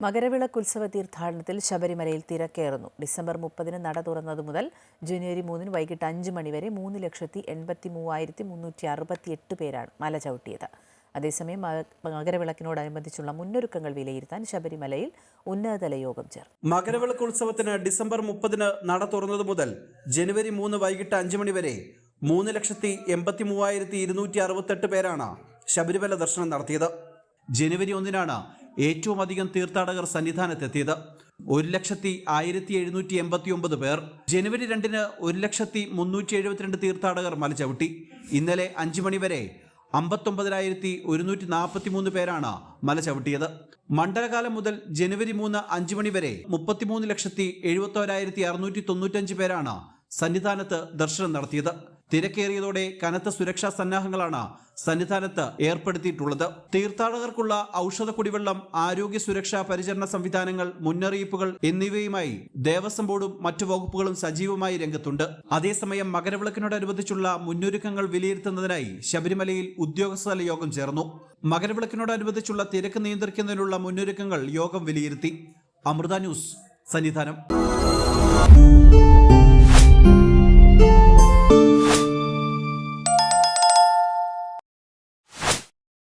മകരവിളക്ക് ഉത്സവ തീർത്ഥാടനത്തിൽ ശബരിമലയിൽ തിരക്കേറുന്നു. ഡിസംബർ മുപ്പതിന് നട തുറന്നതു മുതൽ ജനുവരി മൂന്നിന് വൈകിട്ട് അഞ്ച് മണിവരെ മൂന്ന് ലക്ഷത്തി എൺപത്തി മൂവായിരത്തി മുന്നൂറ്റി അറുപത്തി എട്ട് പേരാണ് മല ചവിട്ടിയത്. അതേസമയം മക- മകരവിളക്കിനോടനുബന്ധിച്ചുള്ള മുന്നൊരുക്കങ്ങൾ വിലയിരുത്താൻ ശബരിമലയിൽ ഉന്നതതല യോഗം ചേർന്നു. മകരവിളക്ക് ഉത്സവത്തിന് ഡിസംബർ മുപ്പതിന് നട തുറന്നതു മുതൽ ജനുവരി മൂന്ന് വൈകിട്ട് അഞ്ച് മണിവരെ മൂന്ന് ലക്ഷത്തി എൺപത്തി മൂവായിരത്തി ഇരുന്നൂറ്റി അറുപത്തെട്ട് പേരാണ് ശബരിമല ദർശനം നടത്തിയത്. ജനുവരി ഒന്നിനാണ് ഏറ്റവും അധികം തീർത്ഥാടകർ സന്നിധാനത്തെത്തിയത് ഒരു ലക്ഷത്തി ആയിരത്തി എഴുന്നൂറ്റി എൺപത്തി ഒമ്പത് പേർ. ജനുവരി രണ്ടിന് ഒരു ലക്ഷത്തി മുന്നൂറ്റി എഴുപത്തിരണ്ട് തീർത്ഥാടകർ മല ചവിട്ടി ഇന്നലെ അഞ്ച് മണിവരെ അമ്പത്തൊമ്പതിനായിരത്തി ഒരുന്നൂറ്റി നാൽപ്പത്തി മൂന്ന് പേരാണ് മല ചവിട്ടിയത് മണ്ഡലകാലം മുതൽ ജനുവരി മൂന്ന് അഞ്ച് മണി വരെ മുപ്പത്തിമൂന്ന് ലക്ഷത്തി എഴുപത്തോരായിരത്തി അറുന്നൂറ്റി തൊണ്ണൂറ്റഞ്ച് പേരാണ് സന്നിധാനത്ത് ദർശനം നടത്തിയത്. തിരക്കേറിയതോടെ കനത്ത സുരക്ഷാ സന്നാഹങ്ങളാണ് സന്നിധാനത്ത് ഏർപ്പെടുത്തിയിട്ടുള്ളത്. തീർത്ഥാടകർക്കുള്ള ഔഷധ കുടിവെള്ളം ആരോഗ്യ സുരക്ഷാ പരിചരണ സംവിധാനങ്ങൾ മുന്നറിയിപ്പുകൾ എന്നിവയുമായി ദേവസ്വം ബോർഡും മറ്റു വകുപ്പുകളും സജീവമായി രംഗത്തുണ്ട്. അതേസമയം മകരവിളക്കിനോടനുബന്ധിച്ചുള്ള മുന്നൊരുക്കങ്ങൾ വിലയിരുത്തുന്നതിനായി ശബരിമലയിൽ ഉദ്യോഗസ്ഥതല യോഗം ചേർന്നു. മകരവിളക്കിനോടനുബന്ധിച്ചുള്ള തിരക്ക് നിയന്ത്രിക്കുന്നതിനുള്ള മുന്നൊരുക്കങ്ങൾ യോഗം വിലയിരുത്തി. അമൃത ന്യൂസ് സന്നിധാനം.